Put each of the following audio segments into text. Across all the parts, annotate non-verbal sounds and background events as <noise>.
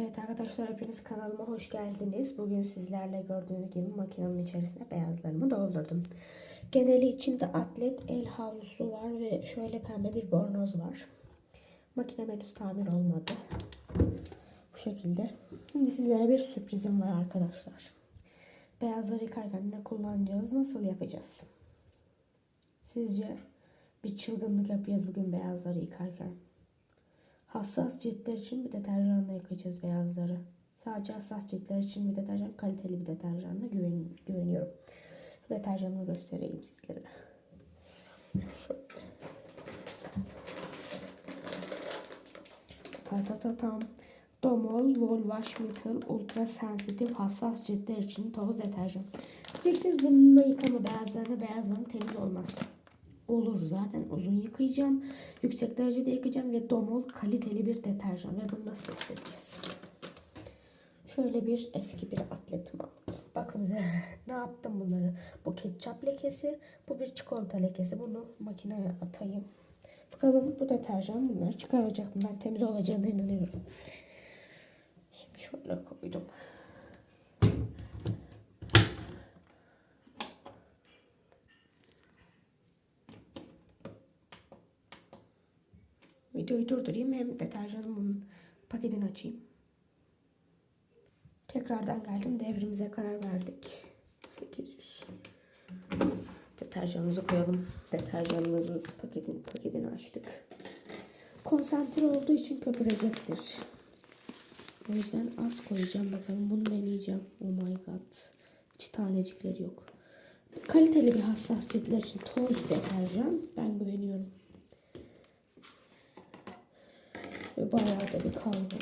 Evet arkadaşlar hepiniz kanalıma hoş geldiniz. Bugün sizlerle gördüğünüz gibi makinenin içerisine beyazlarımı doldurdum. Geneli içinde atlet el havlusu var ve şöyle pembe bir bornoz var. Makinem henüz tamir olmadı. Bu şekilde. Şimdi sizlere bir sürprizim var arkadaşlar. Beyazları yıkarken ne kullanacağız, nasıl yapacağız? Sizce bir çılgınlık yapacağız bugün beyazları yıkarken. Hassas ciltler için bir deterjanla yıkayacağız beyazları. Sadece hassas ciltler için bir deterjan, kaliteli bir deterjanla güven, güveniyorum. Deterjanımı göstereyim sizlere. Şöyle. Ta ta ta tam. Domol Wall Wash Metal Ultra Sensitive Hassas Ciltler için toz deterjan. Diyeceksiniz bununla yıkama beyazlarına beyazların temiz olmaz olur zaten uzun yıkayacağım. Yüksek derecede yıkayacağım ve Domol kaliteli bir deterjan ve bunu nasıl test edeceğiz? Şöyle bir eski bir atletim aldım. Bakın <laughs> ne yaptım bunları. Bu ketçap lekesi, bu bir çikolata lekesi. Bunu makineye atayım. Bakalım bu deterjan bunları çıkaracak mı? Ben temiz olacağına inanıyorum. Şimdi şöyle koydum. Videoyu durdurayım hem deterjanımın paketini açayım. Tekrardan geldim. Devrimize karar verdik. 800. Deterjanımızı koyalım. Deterjanımızın paketini, paketini açtık. Konsantre olduğu için köpürecektir. O yüzden az koyacağım bakalım. Bunu deneyeceğim. Oh my god. Hiç tanecikleri yok. Kaliteli bir hassas ciltler için toz deterjan. Ben güveniyorum. Ve bayağı da bir kaldı.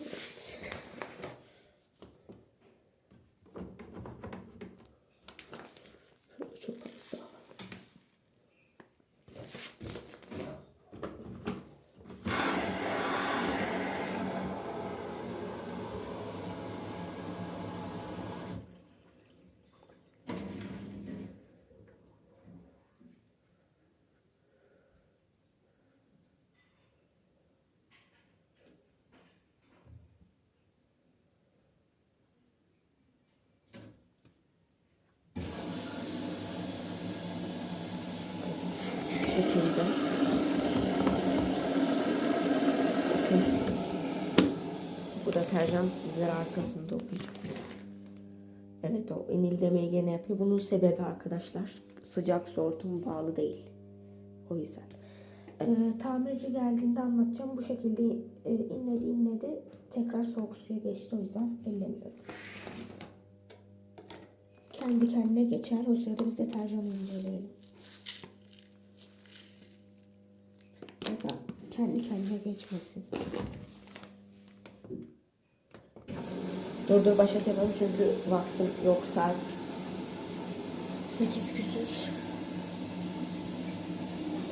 Evet. Şöyle çok az daha. Şu şekilde. Bakın. Bu deterjan sizler arkasında okuyacak. Evet o inildemeyi gene yapıyor. Bunun sebebi arkadaşlar sıcak ortamı bağlı değil. O yüzden. Ee, tamirci geldiğinde anlatacağım. Bu şekilde e, inledi inledi. Tekrar soğuk suya geçti. O yüzden ellemiyorum. Kendi kendine geçer. O sırada biz deterjanı inceleyelim. Ya da kendi kendine geçmesin. Dur dur başlatalım çünkü vaktim yok saat 8 küsür.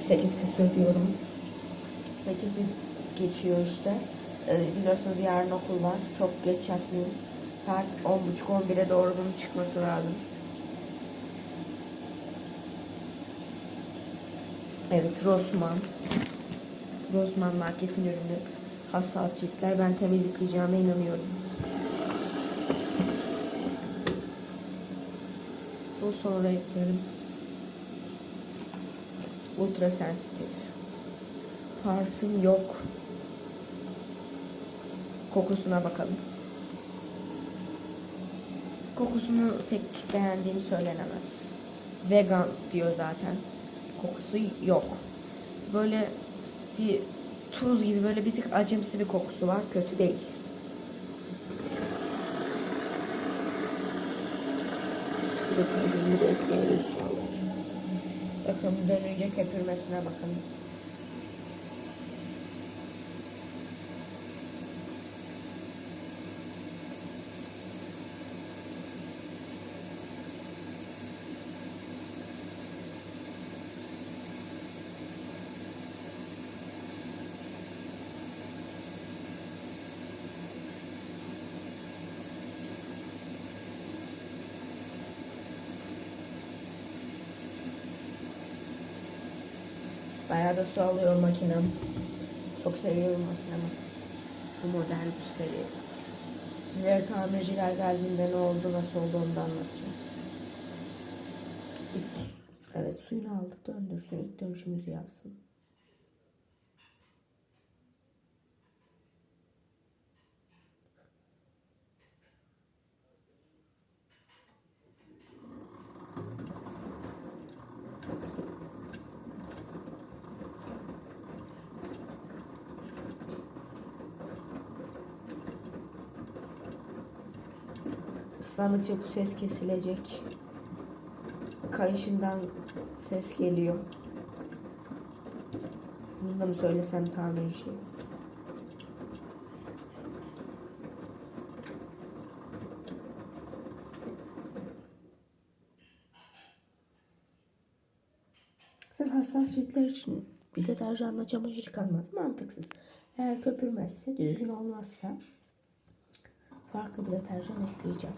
8 küsür diyorum. 8'i geçiyor işte. Ee, biliyorsunuz yarın okul var. Çok geç yatmayayım. Saat 10.30-11'e doğru bunun çıkması lazım. Evet Rossmann. Rossmann marketin ürünü. Hassas ciltler. Ben temiz yıkayacağına inanıyorum. Bu sonra eklerim. Ultra sensitif. Parfüm yok. Kokusuna bakalım. Kokusunu pek beğendiğim söylenemez. Vegan diyor zaten. Kokusu yok. Böyle bir tuz gibi böyle bir tık acımsı bir kokusu var. Kötü değil. Bir de tabii de ekleyelim Bakın dönünce köpürmesine bakın. Bayağı da su alıyor makinem. Çok seviyorum makinemi. Bu model bu seri. Sizlere tamirciler geldiğinde ne oldu nasıl oldu onu da anlatacağım. İlk- Evet suyunu aldık döndürsün ilk dönüşümüzü yapsın. Islandıkça bu ses kesilecek. Kayışından ses geliyor. Bunu da mı söylesem tamirci? Sen hassas ciltler için bir deterjanla çamaşır yıkanmaz. Mantıksız. Eğer köpürmezse, düzgün olmazsa farklı bir deterjan ekleyeceğim.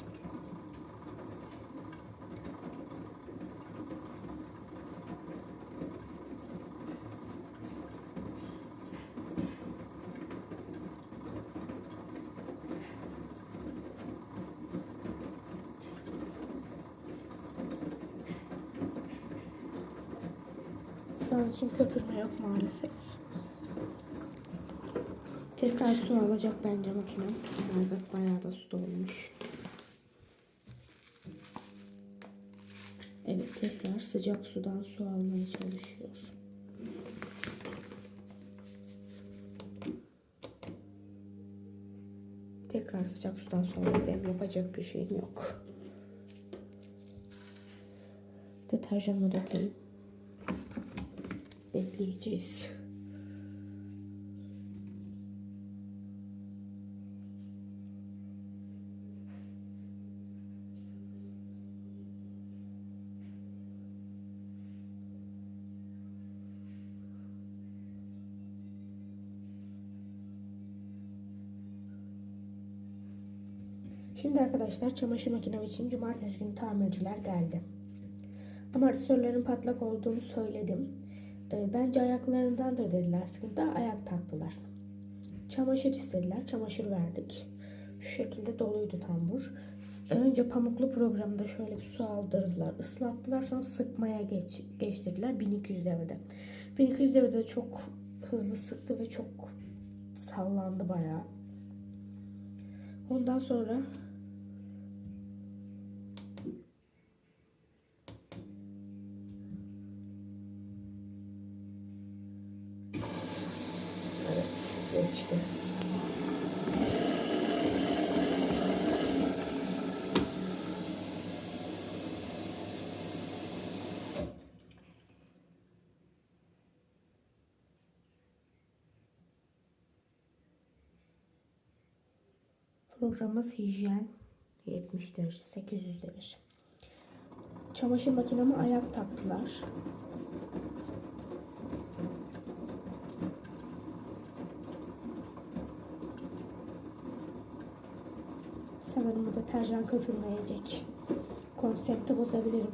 Şu an için köpürme yok maalesef. Tekrar su alacak bence makinem. Evet bayağı da su dolmuş. Evet tekrar sıcak sudan su almaya çalışıyor. Tekrar sıcak sudan sonra benim yapacak bir şeyim yok. Deterjanımı dökelim. Bekleyeceğiz. Arkadaşlar çamaşır makinem için cumartesi günü tamirciler geldi. Amortisörlerin patlak olduğunu söyledim. E, bence ayaklarındandır dediler. Sıkıntı ayak taktılar. Çamaşır istediler. Çamaşır verdik. Şu şekilde doluydu tambur. Önce pamuklu programında şöyle bir su aldırdılar. ıslattılar. Sonra sıkmaya geç, geçtirdiler. 1200 devirde. 1200 devirde de çok hızlı sıktı ve çok sallandı bayağı. Ondan sonra Evet, geçti. Programımız hijyen 70 derece, 800 derece. Çamaşır makineme ayak taktılar. Sanırım bu deterjan köpürmeyecek. Konsepti bozabilirim.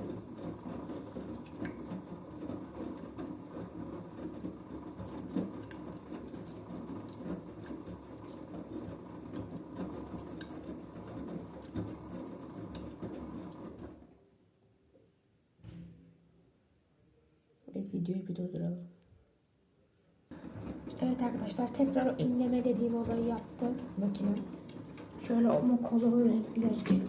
Evet videoyu bir durduralım. Evet arkadaşlar tekrar o inleme dediğim olayı yaptı makine. Şöyle o kolor renkler için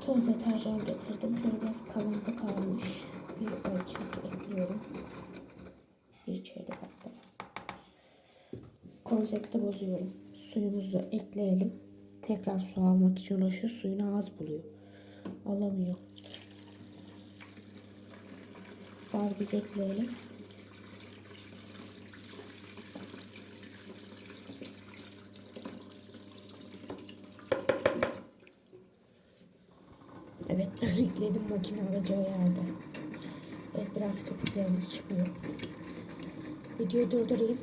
toz deterjan getirdim. Şöyle biraz kalıntı kalmış. Bir ölçek ekliyorum. Bir çeyrek hatta. Konsepti bozuyorum. Suyumuzu ekleyelim. Tekrar su almak için uğraşıyor. Suyunu az buluyor. Alamıyor. Var biz ekleyelim. Evet <laughs> ekledim makine alacağı yerde. Evet biraz köpüklerimiz çıkıyor. Videoyu durdurayım.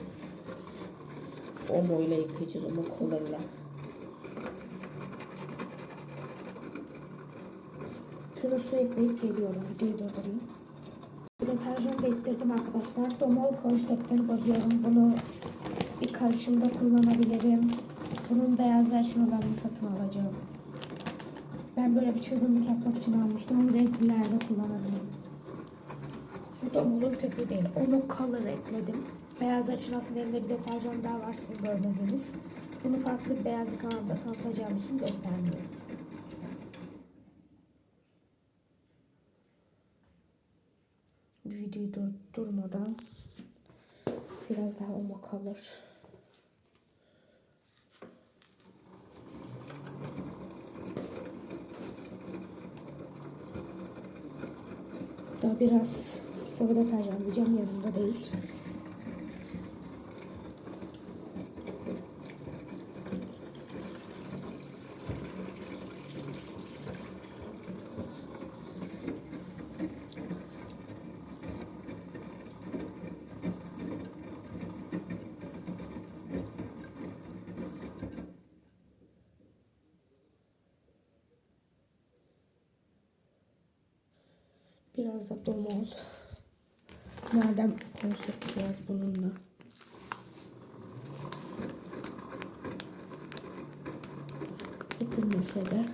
Omo ile yıkayacağız omo kollarıyla. Şuna su ekleyip geliyorum. Videoyu durdurayım. Deterjan bektirdim arkadaşlar. Domol konseptini bozuyorum. Bunu bir karışımda kullanabilirim. Bunun beyaz versiyon olanını satın alacağım. Ben böyle bir çılgınlık yapmak için almıştım. Onu renklilerde kullanabilirim. Bu Domol'un köpüğü değil. Onun color ekledim. Beyazlar için aslında elimde bir deterjan daha var sizin görmediğiniz. Bunu farklı bir beyazlık kanalda tanıtacağım için göstermiyorum. Videoyu dur durmadan biraz daha oma kalır. Daha biraz sıvı deterjan diyeceğim yanımda değil. Biraz da domol. Madem konsept biraz bununla. Yapılmasa da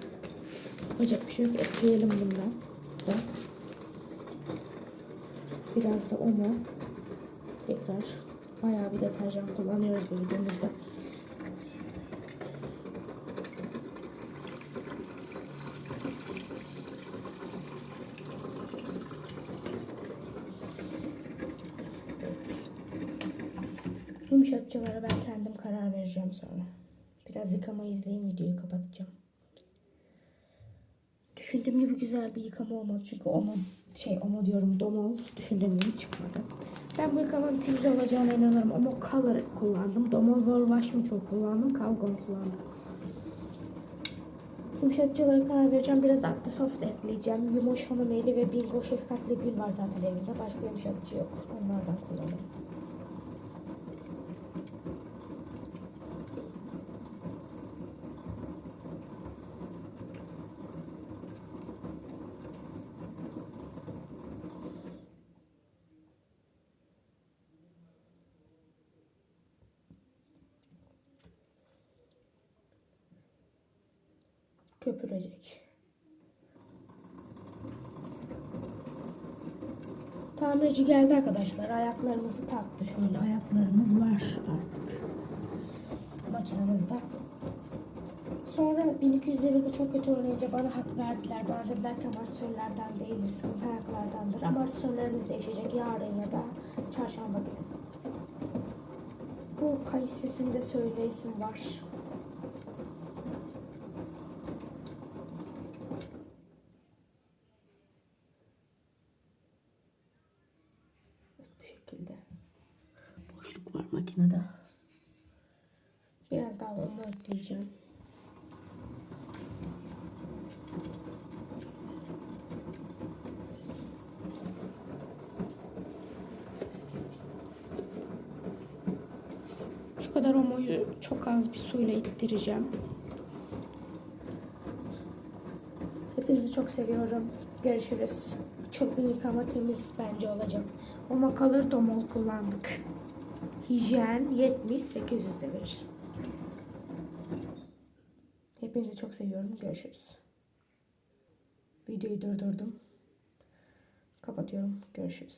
yapacak bir şey. Ekleyelim bundan da. Biraz da onu tekrar bayağı bir deterjan kullanıyoruz bu videomuzda. Evet. Yumuşatıcılara ben kendim karar vereceğim sonra. Biraz yıkama izleyin videoyu kapatacağım. Düşündüğüm gibi güzel bir yıkama olmadı çünkü oma şey oma diyorum domol düşündüğüm gibi çıkmadı. Ben bu yıkamanın temiz olacağına inanırım ama color kullandım. Domol World Wash Mutual kullandım. Calgon kullandım. Yumuşatıcılara karar vereceğim. Biraz Actisoft ekleyeceğim. Yumuş Hanımeli ve Bingo Şefkatli Gül var zaten evimde. Başka yumuşatıcı yok. Onlardan kullanırım. Tamirci geldi arkadaşlar. Ayaklarımızı taktı. Şöyle ayaklarımız var artık. Makinemizde. Sonra 1200 devirde çok kötü oynayınca bana hak verdiler. Bana dediler ki amortisörlerden değildir, sıkıntı ayaklardandır. Amortisörlerimiz değişecek yarın ya da çarşamba günü. Bu kayıt sesinde söyleyesim var. Evet, bu şekilde. Var makinede. Biraz daha onu ekleyeceğim. Şu kadar omoyu çok az bir suyla ittireceğim. Hepinizi çok seviyorum. Görüşürüz. Çöpü yıkama temiz bence olacak. Oma kalır domol kullandık. Hijyen 70 800 de verir. Hepinizi çok seviyorum. Görüşürüz. Videoyu durdurdum. Kapatıyorum. Görüşürüz.